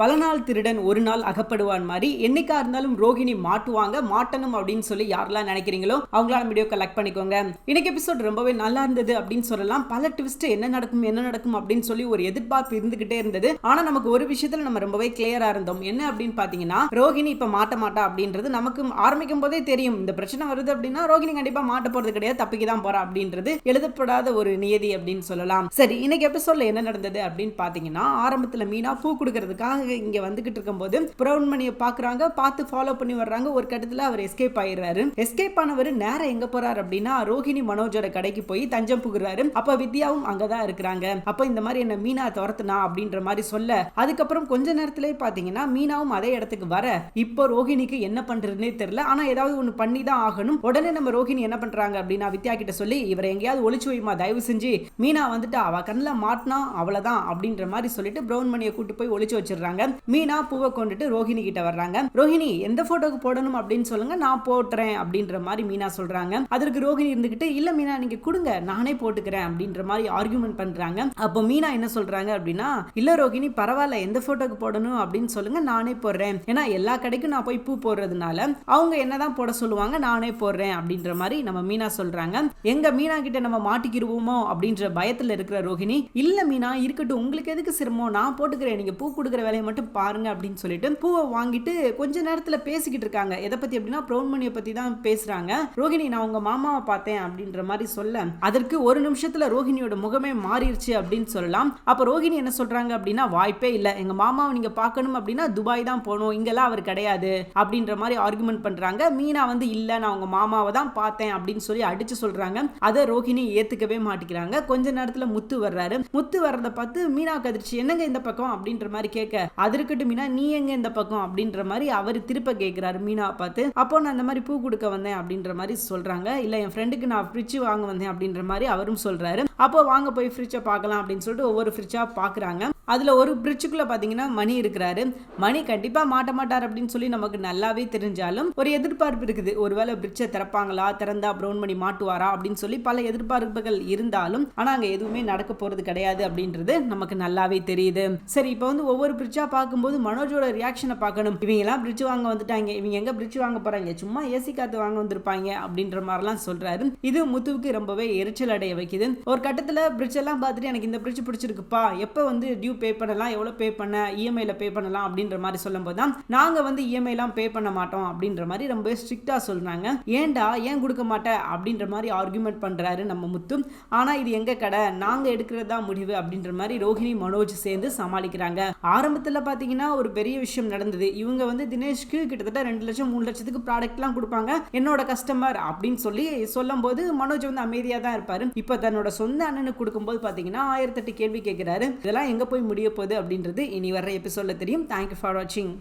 பல நாள் திருடன் ஒரு நாள் அகப்படுவான் மாதிரி என்னைக்கா இருந்தாலும் ரோஹிணி மாட்டுவாங்க மாட்டணும் அப்படின்னு சொல்லி யாரெல்லாம் நினைக்கிறீங்களோ அவங்களால வீடியோ கலெக்ட் பண்ணிக்கோங்க. இன்னைக்கு எபிசோட் ரொம்பவே நல்லா இருந்தது அப்படின்னு சொல்லலாம். பல ட்விஸ்ட் என்ன நடக்கும் என்ன நடக்கும் அப்படின்னு சொல்லி ஒரு எதிர்பார்ப்பு இருந்துகிட்டே இருந்தது. ஆனா நமக்கு ஒரு விஷயத்துல நம்ம ரொம்பவே கிளியரா இருந்தோம். என்ன அப்படின்னு பாத்தீங்கன்னா ரோஹிணி இப்ப மாட்ட மாட்டா அப்படின்றது நமக்கு ஆரம்பிக்கும் போதே தெரியும். இந்த பிரச்சனை வருது அப்படின்னா ரோஹிணி கண்டிப்பா மாட்ட போறது கிடையாது தப்பிக்கு தான் போறா அப்படின்றது எழுதப்படாத ஒரு நியதி அப்படின்னு சொல்லலாம். சரி இன்னைக்கு எபிசோட்ல என்ன நடந்தது அப்படின்னு பாத்தீங்கன்னா ஆரம்பத்துல மீனா பூ கொடுக்கறதுக்காக இங்க வந்துகிட்டு இருக்கும்போது பிரவுன்மணியை பாக்குறாங்க பார்த்து ஃபாலோ பண்ணி வர்றாங்க. ஒரு கட்டத்துல அவர் எஸ்கேப் ஆயிடுறாரு. எஸ்கேப் ஆனவர் நேரம் எங்க போறாரு அப்படின்னா ரோஹிணி மனோஜோட கடைக்கு போய் தஞ்சம் புகுறாரு. அப்ப வித்யாவும் அங்கதான் இருக்கிறாங்க. அப்ப இந்த மாதிரி என்ன மீனா துரத்துனா அப்படின்ற மாதிரி சொல்ல அதுக்கப்புறம் கொஞ்ச நேரத்திலே பாத்தீங்கன்னா மீனாவும் அதே இடத்துக்கு வர இப்போ ரோஹிணிக்கு என்ன பண்றதுன்னே தெரியல. ஆனா ஏதாவது ஒண்ணு பண்ணி தான் ஆகணும். உடனே நம்ம ரோஹிணி என்ன பண்றாங்க அப்படின்னா வித்யா கிட்ட சொல்லி இவரை எங்கேயாவது ஒளிச்சு வைமா தயவு செஞ்சு. மீனா வந்துட்டு அவ கண்ணில் மாட்டினா அவ்வளவுதான் அப்படின்ற மாதிரி சொல்லிட்டு பிரவுன் மணியை கூட்டு போய் ஒளிச்சு வச்சிடுறாங்க. மீனா பூவை கொண்டுட்டு ரோஹிணி கிட்ட வர்றாங்க. ரோஹிணி எந்த போட்டோக்கு போடணும் அப்படின்னு சொல்லுங்க நான் போட்டுறேன் அப்படின்ற மாதிரி மீனா சொல்றாங்க. அதற்கு ரோஹிணி இருந்துகிட்டு இல்ல மீனா நீங்க கொடுங்க நானே போட்டுக்கிறேன் அப்படின்ற மாதிரி ஆர்குமெண்ட் பண்றாங்க. அப்போ மீனா என்ன சொல்றாங்க அப்படின்னா இல்ல ரோஹிணி பரவாயில்ல எந்த போட்டோக்கு போடணும் அப்படின்னு சொல்லுங்க நானே போடுறேன். ஏன்னா எல்லா கடைக்கும் நான் போய் பூ போடுறதுனால அவங்க என்னதான் போட சொல்லுவாங்க நானே போடுறேன் அப்படின்ற மாதிரி நம்ம மீனா சொல்றாங்க. எங்க மீனா கிட்ட நம்ம மாட்டிக்கிருவோமோ அப்படின்ற பயத்துல இருக்கிற ரோஹிணி இல்ல மீனா இருக்கட்டும் உங்களுக்கு எதுக்கு சிரமம்? நான் போட்டுக்கிறேன் நீங்க பூ கொடுக்குற வேலையை மட்டும் பாருங்க அப்படின்னு சொல்லிட்டு பூவை வாங்கிட்டு கொஞ்ச நேரத்துல பேசிக்கிட்டு இருக்காங்க. எதை பத்தி அப்படின்னா பிரௌன்மணியை பத்தி தான் பேசுறாங்க. ரோஹிணி நான் உங்க மாமாவை பார்த்தேன் அப்படின்ற மாதிரி சொல்ல அதற்கு ஒரு நிமிஷத்துல ரோஹிணியோட முகமே மாறிடுச்சு அப்படின்னு சொல்லலாம். அப்ப ரோஹிணி என்ன சொல்றாங்க அப்படின்னா வாய்ப்பே இல்ல. எங்க மாமாவை நீங்க பார்க்கணும் அப்படின்னா துபாய் தான் போகணும். இங்கெல்லாம் அவர் கிடையாது அப்படின்ற மாதிரி ஆர்குமெண்ட் பண்றாங்க. மீனா வந்து இல்ல. நான் உங்க மாமாவை தான் பார்த்தேன் அப்படின்னு சொல்லி அடிச்சு சொல்றாங்க. அதை ரோஹிணி ஏத்துக்கவே மாட்டேங்கிறாங்க. கொஞ்ச நேரத்துல முத்து வர்றாரு. முத்து வர்றதை பார்த்து மீனா கதிர்ச்சி என்னங்க இந்த பக்கம்? அப்படின்ற மாதிரி கேட்க அது இருக்கட்டும் மீனா நீ எங்க இந்த பக்கம்? அப்படின்ற மாதிரி அவர் திருப்ப கேட்கிறாரு மீனாவை பார்த்து அப்போ நான் இந்த மாதிரி பூ கொடுக்க வந்தேன் அப்படின்ற மாதிரி சொல்றாங்க. இல்ல என் ஃப்ரெண்டுக்கு நான் ஃப்ரிட்ஜ் வாங்க வந்தேன் அப்படின்ற மாதிரி அவரும் சொல்றாரு. அப்போ வாங்க போய் ஃப்ரிட்ஜை பார்க்கலாம் அப்படின்னு சொல்லிட்டு ஒவ்வொரு ஃப்ரிட்ஜா பாக்குறாங்க அதில் ஒரு பிரிட்ஜுக்குள்ளே பார்த்தீங்கன்னா மணி இருக்கிறாரு. மணி கண்டிப்பாக மாட்ட மாட்டார் அப்படின்னு சொல்லி நமக்கு நல்லாவே தெரிஞ்சாலும் ஒரு எதிர்பார்ப்பு இருக்குது. ஒருவேளை பிரிட்ஜை திறப்பாங்களா? திறந்தா ப்ரௌன் மணி மாட்டுவாரா? அப்படின்னு சொல்லி பல எதிர்பார்ப்புகள் இருந்தாலும் ஆனால் அங்கே எதுவுமே நடக்க போறது கிடையாது அப்படின்றது நமக்கு நல்லாவே தெரியுது. சரி இப்போ வந்து ஒவ்வொரு பிரிட்ஜாக பார்க்கும்போது மனோஜோட ரியாக்ஷனை பார்க்கணும். இவங்கெல்லாம் பிரிட்ஜ் வாங்க வந்துட்டாங்க. இவங்க எங்கே பிரிட்ஜ் வாங்க போகிறாங்க சும்மா ஏசி காத்து வாங்க வந்திருப்பாங்க அப்படின்ற மாதிரிலாம் சொல்கிறாரு இது முத்துவுக்கு ரொம்பவே எரிச்சல் அடைய வைக்குது. ஒரு கட்டத்தில் பிரிட்ஜ் எல்லாம் பார்த்துட்டு எனக்கு இந்த பிரிட்ஜ் பிடிச்சிருக்குப்பா. எப்போ வந்து டியூ பே பண்ணலாம் எவ்வளோ பே பண்ண இஎம்ஐயில் பே பண்ணலாம் அப்படின்ற மாதிரி சொல்லும்போது தான் நாங்கள் வந்து இஎம்ஐலாம் பே பண்ண மாட்டோம் அப்படின்ற மாதிரி ரொம்ப ஸ்ட்ரிக்டாக சொல்கிறாங்க ஏன்டா ஏன் கொடுக்க மாட்டேன் அப்படின்ற மாதிரி ஆர்குமெண்ட் பண்ணுறாரு நம்ம முத்து. ஆனால் இது எங்கள் கடை? நாங்கள் எடுக்கிறது தான் முடிவு அப்படின்ற மாதிரி ரோஹிணி மனோஜ் சேர்ந்து சமாளிக்கிறாங்க. ஆரம்பத்தில் பார்த்தீங்கன்னா ஒரு பெரிய விஷயம் நடந்தது. இவங்க வந்து தினேஷ்க்கு கிட்டத்தட்ட ரெண்டு லட்சம் மூணு லட்சத்துக்கு ப்ராடக்ட்லாம் கொடுப்பாங்க. என்னோட கஸ்டமர் அப்படின்னு சொல்லி சொல்லும்போது மனோஜ் வந்து அமைதியாக தான் இருப்பார். இப்போ தன்னோட சொந்த அண்ணனுக்கு கொடுக்கும்போது பார்த்தீங்கன்னா ஆயிரத்தெட்டு கேள்வி கேட்குறாரு இதெல்லாம் எங்கே போய் முடிய போகுது அப்படின்றது இனி வர்ற எபிசோடில் தெரியும். தேங்க்யூ ஃபார் வாட்சிங்